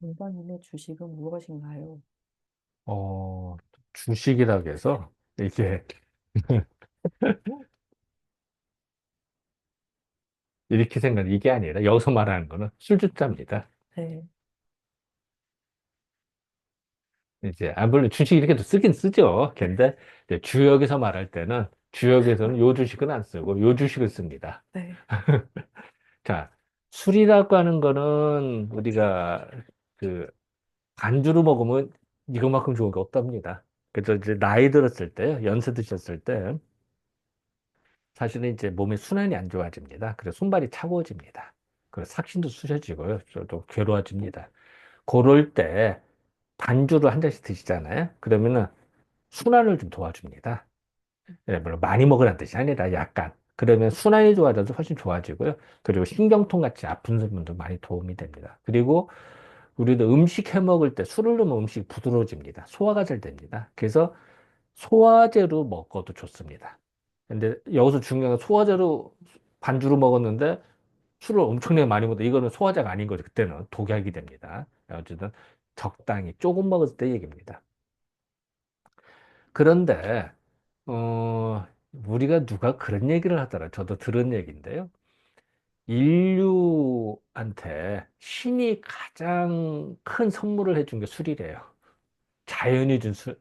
일반인의 주식은 무엇인가요? 어, 주식이라고 해서 이게 이렇게 생각 이게 아니라 여기서 말하는 거는 술주자입니다. 네, 이제 아 물론 주식 이렇게도 쓰긴 쓰죠. 근데 이제 주역에서 말할 때는 주역에서는 요 주식은 안 쓰고 요 주식을 씁니다. 네, 자, 술이라고 하는 거는 우리가 그 안주로 먹으면 이거만큼 좋은 게 없답니다. 그래서 이제 나이 들었을 때, 연세 드셨을 때 사실은 이제 몸의 순환이 안 좋아집니다. 그래서 손발이 차가워집니다. 그래서 삭신도 쑤셔지고요. 또 괴로워집니다. 그럴 때 반주를 한 잔씩 드시잖아요. 그러면은 순환을 좀 도와줍니다. 예, 물론 많이 먹으라는 뜻이 아니라 약간. 그러면 순환이 좋아져서 훨씬 좋아지고요. 그리고 신경통 같이 아픈 분도 많이 도움이 됩니다. 그리고 우리도 음식 해 먹을 때 술을 넣으면 음식이 부드러워집니다. 소화가 잘 됩니다. 그래서 소화제로 먹어도 좋습니다. 근데 여기서 중요한 건 소화제로 반주로 먹었는데 술을 엄청나게 많이 먹다 이거는 소화제가 아닌 거죠. 그때는 독약이 됩니다. 어쨌든 적당히 조금 먹었을 때 얘기입니다. 그런데 어 우리가 누가 그런 얘기를 하더라. 저도 들은 얘기인데요. 인류한테 신이 가장 큰 선물을 해준 게 술이래요. 자연이 준 술,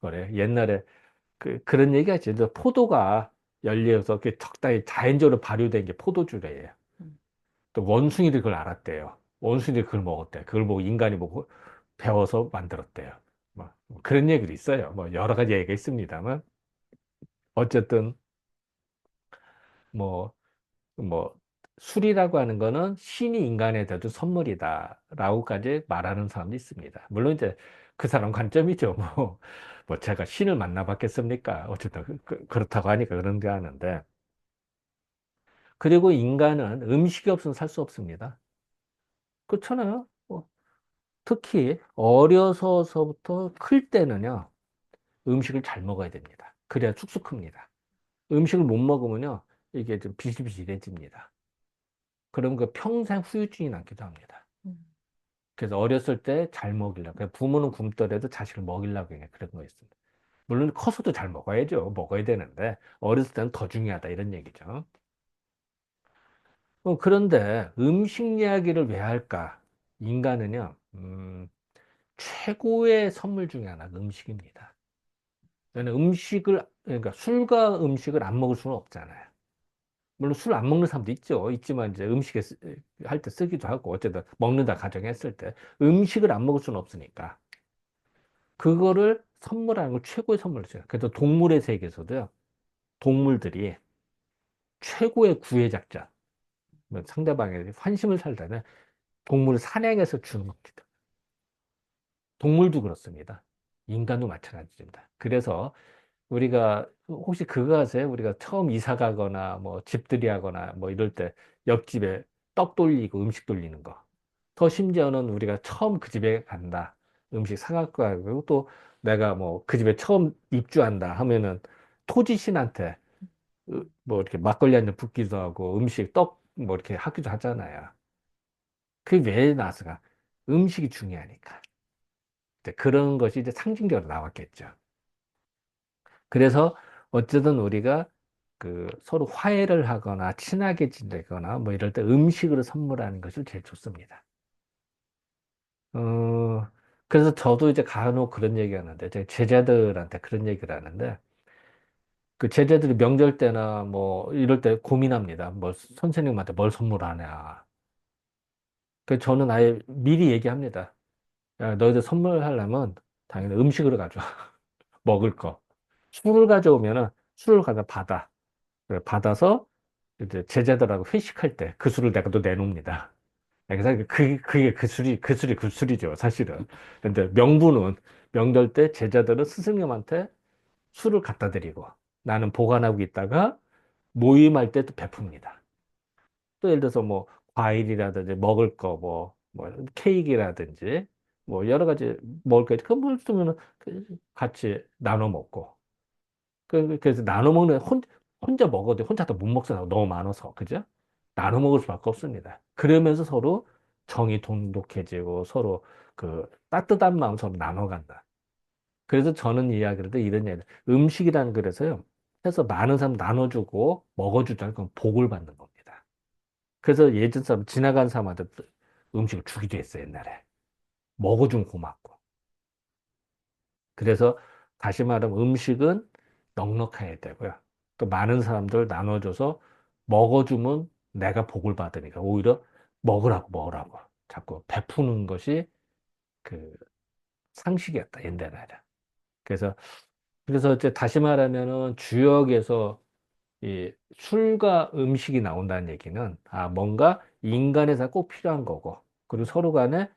거래. 옛날에 그, 그런 얘기가 있죠. 포도가 열려서 그 적당히 자연적으로 발효된 게 포도주래요. 음, 또 원숭이들이 그걸 알았대요. 원숭이들이 그걸 먹었대. 그걸 보고 인간이 보고 배워서 만들었대요. 뭐 그런 얘기도 있어요. 뭐 여러 가지 얘기가 있습니다만 어쨌든 뭐 뭐 술이라고 하는 거는 신이 인간에 대한 선물이다 라고까지 말하는 사람도 있습니다. 물론 이제 그 사람 관점이죠. 뭐, 뭐 제가 신을 만나봤겠습니까? 어쨌든 그, 그- 그렇다고 하니까 그런 게 하는데 그리고 인간은 음식이 없으면 살 수 없습니다. 그렇잖아요. 뭐 특히 어려서부터 클 때는요 음식을 잘 먹어야 됩니다. 그래야 축축 큽니다. 음식을 못 먹으면요 이게 좀 비실비실해집니다. 그럼 그 평생 후유증이 남기도 합니다. 음, 그래서 어렸을 때 잘 먹이려고. 그러니까 부모는 굶더라도 자식을 먹이려고 그런 거였습니다. 물론 커서도 잘 먹어야죠. 먹어야 되는데 어렸을 때는 더 중요하다 이런 얘기죠. 어, 그런데 음식 이야기를 왜 할까? 인간은요, 음, 최고의 선물 중에 하나가 음식입니다. 음식을, 그러니까 술과 음식을 안 먹을 수는 없잖아요. 물론 술 안 먹는 사람도 있죠. 있지만 이제 음식에 할 때 쓰기도 하고 어쨌든 먹는다 가정했을 때 음식을 안 먹을 수는 없으니까 그거를 선물하는 걸 최고의 줘요. 그래서 동물의 세계에서도요. 동물들이 최고의 구애작전, 뭐 상대방에게 환심을 살다는 동물을 사냥해서 주는 겁니다. 동물도 그렇습니다. 인간도 마찬가지입니다. 그래서 우리가 혹시 그거 아세요? 우리가 처음 이사 가거나 뭐 집들이 하거나 뭐 이럴 때 옆집에 떡 돌리고 음식 돌리는 거. 더 심지어는 우리가 처음 그 집에 간다. 음식 사갖고 가고 또 내가 뭐 그 집에 처음 입주한다 하면은 토지신한테 으, 뭐 이렇게 막걸리 한 잔 붓기도 하고 음식 떡 뭐 이렇게 하기도 하잖아요. 그게 왜 나왔을까? 음식이 중요하니까. 그런 것이 이제 상징적으로 나왔겠죠. 그래서 어쨌든 우리가 그 서로 화해를 하거나 친하게 지내거나 뭐 이럴 때 음식으로 선물하는 것이 제일 좋습니다. 어, 그래서 저도 이제 간혹 그런 얘기 하는데, 제 제자들한테 그런 얘기를 하는데, 그 제자들이 명절 때나 뭐 이럴 때 고민합니다. 뭐 선생님한테 뭘 선물하냐. 그 저는 아예 미리 얘기합니다. 야, 너희들 선물하려면 당연히 음식으로 가져와. 먹을 거. 술을 가져오면은 술을 가져 받아. 그래, 받아서 이제 제자들하고 회식할 때 그 술을 내가 또 내놓습니다. 그래서 그, 그게 그 술이, 그 술이 그 술이죠, 사실은. 근데 명분은 명절 때 제자들은 스승님한테 술을 갖다 드리고 나는 보관하고 있다가 모임할 때 또 베풉니다. 또 예를 들어서 뭐 과일이라든지 먹을 거 뭐, 뭐 케이크라든지 뭐 여러 가지 먹을 거, 그걸 쓰면은 그 같이 나눠 먹고. 그- 그래서 나눠 먹는, 혼, 혼자 먹어도 혼자 다 못 먹잖아. 너무 많아서. 그죠? 나눠 먹을 수밖에 없습니다. 그러면서 서로 정이 돈독해지고 서로 그 따뜻한 마음 서로 나눠 간다. 그래서 저는 이야기를 때 이런 얘기, 음식이라는 그래서요. 해서 많은 사람 나눠주고 먹어주자는 건 복을 받는 겁니다. 그래서 예전 사람, 지나간 사람한테 음식을 주기도 했어요, 옛날에. 먹어주면 고맙고. 그래서 다시 말하면 음식은 넉넉해야 되고요. 또 많은 사람들 나눠줘서 먹어주면 내가 복을 받으니까 오히려 먹으라고 먹으라고 자꾸 베푸는 것이 그 상식이었다, 옛날에는. 그래서 그래서 이제 다시 말하면은 주역에서 이 술과 음식이 나온다는 얘기는 아 뭔가 인간에서 꼭 필요한 거고 그리고 서로 간에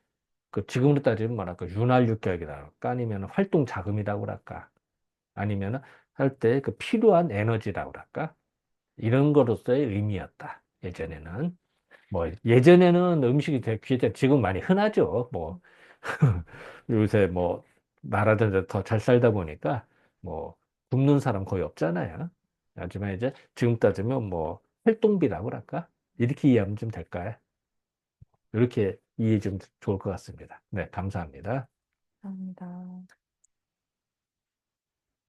그 지금으로 따지면 뭐랄까 윤활유격이라 할까 아니면 활동 자금이라고 할까 아니면 할 때 그 필요한 에너지라고 할까 이런 거로서의 의미였다 예전에는 뭐 예전에는 음식이 되게 귀했죠 지금 많이 흔하죠 뭐 요새 뭐 나라들 더 잘 살다 보니까 뭐 굶는 사람 거의 없잖아요. 하지만 이제 지금 따지면 뭐 활동비라고 할까? 이렇게 이해하면 좀 될까요? 이렇게 이해 좀 좋을 것 같습니다. 네, 감사합니다. 감사합니다.